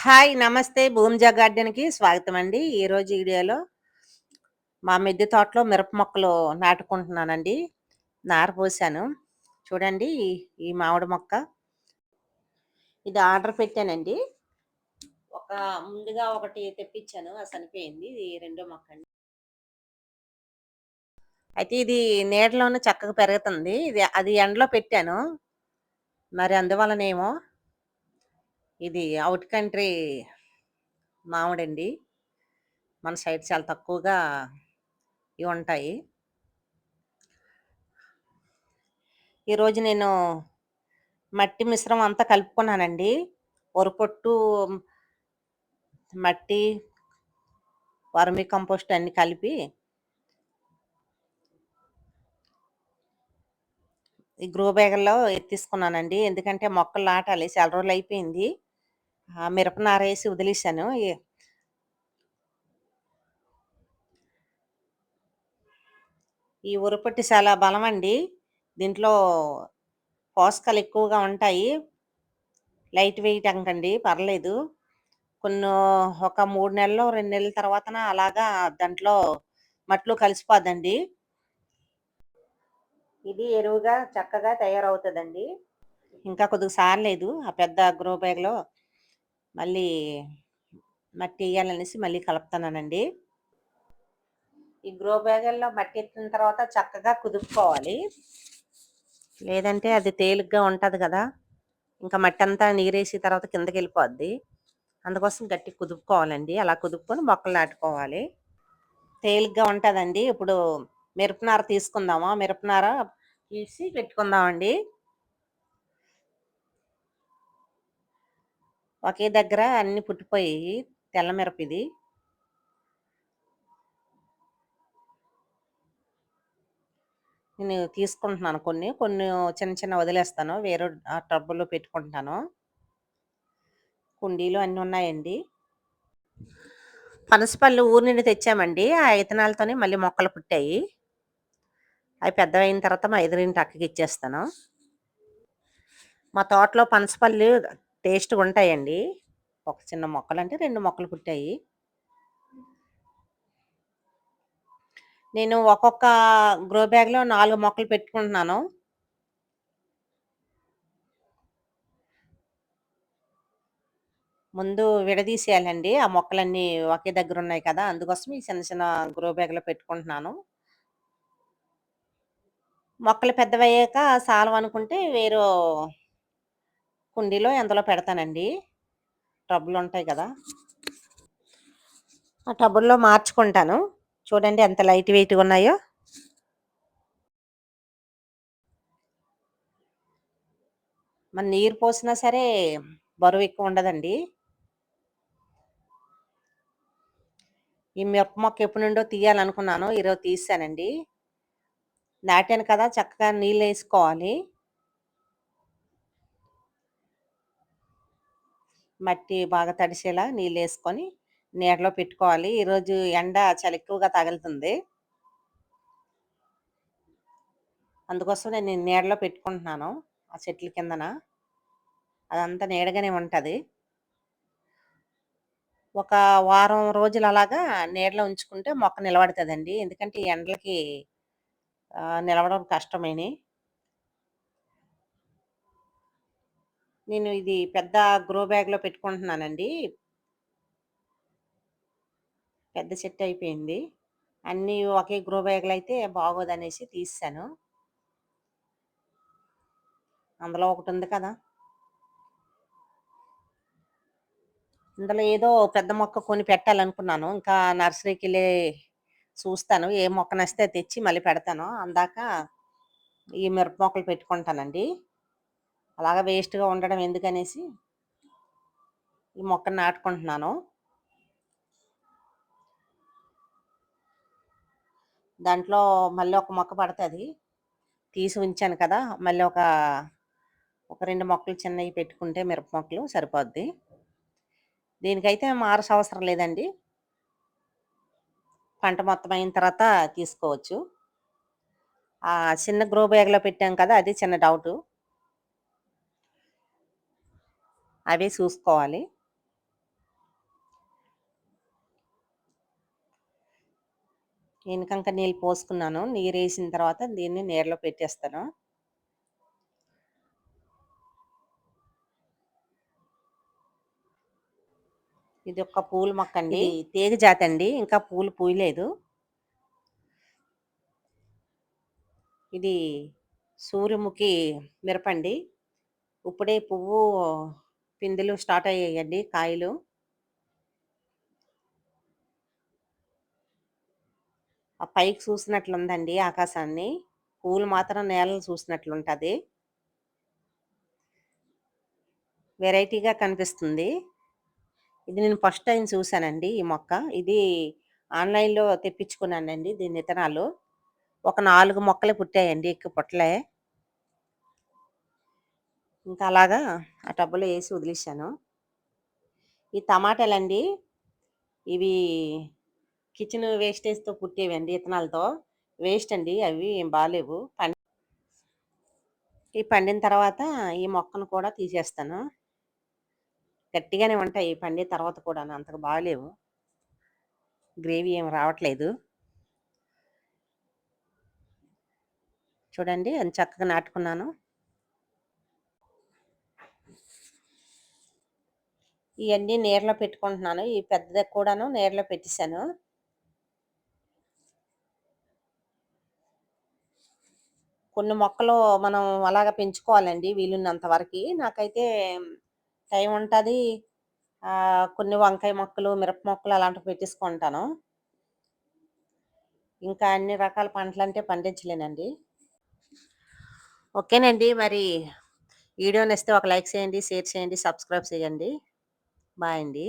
Hi నమస్తే. భూమిజా గార్డెన్కి స్వాగతం అండి ఈరోజు వీడియోలో మా మిద్దె తోటలో మిరప మొక్కలు నాటుకుంటున్నానండి. నార పోసాను. చూడండి ఈ- ఈ మామిడి మొక్క. ఇది ఆర్డర్ పెట్టానండి. ఒక ముందుగా ఒకటి తెప్పించాను. అది చనిపోయింది ఇది రెండో మొక్క అండి. అయితే ఇది నీడలోనే చక్కగా పెరుగుతుంది. ఇది అది ఎండలో పెట్టాను. మరి అందువలనేమో ఇది అవుట్ కంట్రీ మామిడండి. మన సైడ్ చాలా తక్కువగా ఇవి ఉంటాయి. ఈరోజు నేను మట్టి మిశ్రమం అంతా కలుపుకున్నానండి. పొట్టు మట్టి వర్మి కంపోస్ట్ అన్ని కలిపి ఈ గ్రో బ్యాగుల్లో ఎత్తిసుకున్నానండి. ఎందుకంటే మొక్కలు నాటాలి చాలా రోజులు అయిపోయింది. ఆ వేసి వదిలేశాను ఈ- ఉరుపట్టి చాలా బలం అండి. దీంట్లో పోషకాలు ఎక్కువగా ఉంటాయి. లైట్ వెయిట్ అంకండి పర్లేదు. కొన్ని ఒక మూడు నెలలు రెండు నెలల తర్వాత అలాగా దాంట్లో మట్లు కలిసిపోద్దండి. ఇది ఎరువుగా చక్కగా తయారవుతుందండి. ఇంకా కొద్దిగా సారలేదు. ఆ పెద్ద గ్రో బ్యాగ్లో మళ్ళీ మట్టి వేయాలనేసి మళ్ళీ కలుపుతున్నానండి. ఈ గ్రో బ్యాగుల్లో మట్టి ఎత్తిన తర్వాత చక్కగా కుదుపుకోవాలి. లేదంటే అది తేలిగ్గా ఉంటుంది కదా. ఇంకా మట్టి అంతా నీరేసి తర్వాత కిందకి వెళ్ళిపోద్ది. అందుకోసం గట్టి కుదుపుకోవాలండి. అలా కుదుపుకొని మొక్కలు నాటుకోవాలి. తేలిగ్గా ఉంటుందండి. ఇప్పుడు మిరపనార తీసుకుందామా? మిరపనార తీసి పెట్టుకుందామండి. ఒకే దగ్గర అన్ని పుట్టిపోయి తెల్ల మిరప ఇది. నేను తీసుకుంటున్నాను కొన్ని కొన్ని చిన్న చిన్న వదిలేస్తాను. వేరే టబ్బులో పెట్టుకుంటున్నాను. కుండీలు అన్నీ ఉన్నాయండి. పనసపళ్ళు ఊరి నుండి తెచ్చామండి. ఆ ఇతనాలతోనే మళ్ళీ మొక్కలు పుట్టాయి. అవి పెద్దవైన తర్వాత మా ఎదురింటి అక్కకి ఇచ్చేస్తాను. మా తోటలో పనసపళ్ళు టేస్ట్గా ఉంటాయండి. ఒక చిన్న మొక్కలు అంటే రెండు మొక్కలు పుట్టాయి. నేను ఒక్కొక్క గ్రో బ్యాగ్లో నాలుగు మొక్కలు పెట్టుకుంటున్నాను. ముందు విడదీసేయాలండి. ఆ మొక్కలన్నీ ఒకే దగ్గర ఉన్నాయి కదా అందుకోసం ఈ చిన్న చిన్న గ్రో బ్యాగ్లో పెట్టుకుంటున్నాను. మొక్కలు పెద్దవయ్యాక సాలం అనుకుంటే వేరే కుండీలో ఎందులో పెడతానండి? టబ్బులు ఉంటాయి కదా. ఆ టబ్బుల్లో మార్చుకుంటాను. చూడండి ఎంత లైట్ వెయిట్గా ఉన్నాయో. మన నీరు పోసినా సరే బరువు ఎక్కువ ఉండదండి. ఈ మిరప మొక్క ఎప్పటి నుండో తీయాలనుకున్నాను. ఈరోజు తీసానండి. నాటాను కదా చక్కగా నీళ్ళు వేసుకోవాలి. మట్టి బాగా తడిసేలా నీళ్ళు వేసుకొని నీడలో పెట్టుకోవాలి. ఈరోజు ఎండ చాలా ఎక్కువగా తగులుతుంది. అందుకోసం నేను నీడలో పెట్టుకుంటున్నాను ఆ చెట్ల కిందన. అదంతా నీడగానే ఉంటుంది. ఒక వారం రోజులు అలాగా నీడలో ఉంచుకుంటే మొక్క నిలబడుతుందండి. ఎందుకంటే ఎండలకి నిలవడం కష్టమేని. నేను ఇది పెద్ద గ్రో బ్యాగ్లో పెట్టుకుంటున్నానండి. పెద్ద చెట్టు అయిపోయింది. అన్నీ ఒకే గ్రో బ్యాగ్లు అయితే బాగోదనేసి తీసాను. అందులో ఒకటి ఉంది కదా. ఇందులో ఏదో పెద్ద మొక్క కొని పెట్టాలనుకున్నాను. ఇంకా నర్సరీకి వెళ్ళి చూస్తాను. ఏ మొక్క నచ్చితే తెచ్చి మళ్ళీ పెడతాను. అందాక ఈ మిరప మొక్కలు పెట్టుకుంటానండి. అలాగా వేస్ట్గా ఉండడం ఎందుకనేసి ఈ మొక్కను నాటుకుంటున్నాను. దాంట్లో మళ్ళీ ఒక మొక్క పడుతుంది. తీసి ఉంచాను కదా మళ్ళీ ఒక ఒక రెండు మొక్కలు చిన్నవి పెట్టుకుంటే మిరప మొక్కలు సరిపోద్ది. దీనికైతే మారస అవసరం లేదండి. పంట మొత్తం అయిన తర్వాత తీసుకోవచ్చు. ఆ చిన్న గ్రో బ్యాగ్లో పెట్టాం కదా అది చిన్న డౌట్. అవే చూసుకోవాలి. నేను కనుక నీళ్ళు పోసుకున్నాను. నీరు వేసిన తర్వాత దీన్ని నీరులో పెట్టేస్తాను. ఇది ఒక పూల మొక్క అండి తీగ జాతి అండి. ఇంకా పూలు పూయలేదు. ఇది సూర్యముఖి మిరపండి. ఇప్పుడే పువ్వు పిందెలు స్టార్ట్ అయ్యాయండి కాయలు. ఆ పైకి చూసినట్లుందండి ఆకాశాన్ని. పూలు మాత్రం నేలను చూసినట్లుంటుంది. వెరైటీగా కనిపిస్తుంది. ఇది నేను ఫస్ట్ టైం చూసానండి ఈ మొక్క. ఇది ఆన్లైన్లో తెప్పించుకున్నానండి దీని విత్తనాలు. ఒక నాలుగు మొక్కలు పుట్టాయండి ఎక్కువ పుట్టలే. ఇంకా అలాగా ఆ టబ్బులో వేసి వదిలేసాను ఈ టమాటాలండి ఇవి కిచెన్ వేస్టేజ్తో పుట్టేవి అండి విత్తనాలతో వేస్ట్ అండి అవి ఏం బాగాలేవు పండి ఈ పండిన తర్వాత ఈ మొక్కను కూడా తీసేస్తాను. గట్టిగానే ఉంటాయి పండిన తర్వాత కూడా అంతకు బాగాలేవు. గ్రేవీ ఏం రావట్లేదు. చూడండి అది చక్కగా నాటుకున్నాను. ఇవన్నీ నీరులో పెట్టుకుంటున్నాను. ఈ పెద్దది కూడాను నీరులో పెట్టేశాను. కొన్ని మొక్కలు మనం అలాగ పెంచుకోవాలండి వీలున్నంత వరకు. నాకైతే టైం ఉంటుంది. కొన్ని వంకాయ మొక్కలు మిరప మొక్కలు అలాంటివి పెట్టేసుకుంటాను. ఇంకా అన్ని రకాల పంటలు అంటే పండించలేనండి. ఓకేనండి. మరి వీడియో ఇస్తే ఒక లైక్ చేయండి షేర్ చేయండి సబ్స్క్రైబ్ చేయండి. బాయ్ అండి.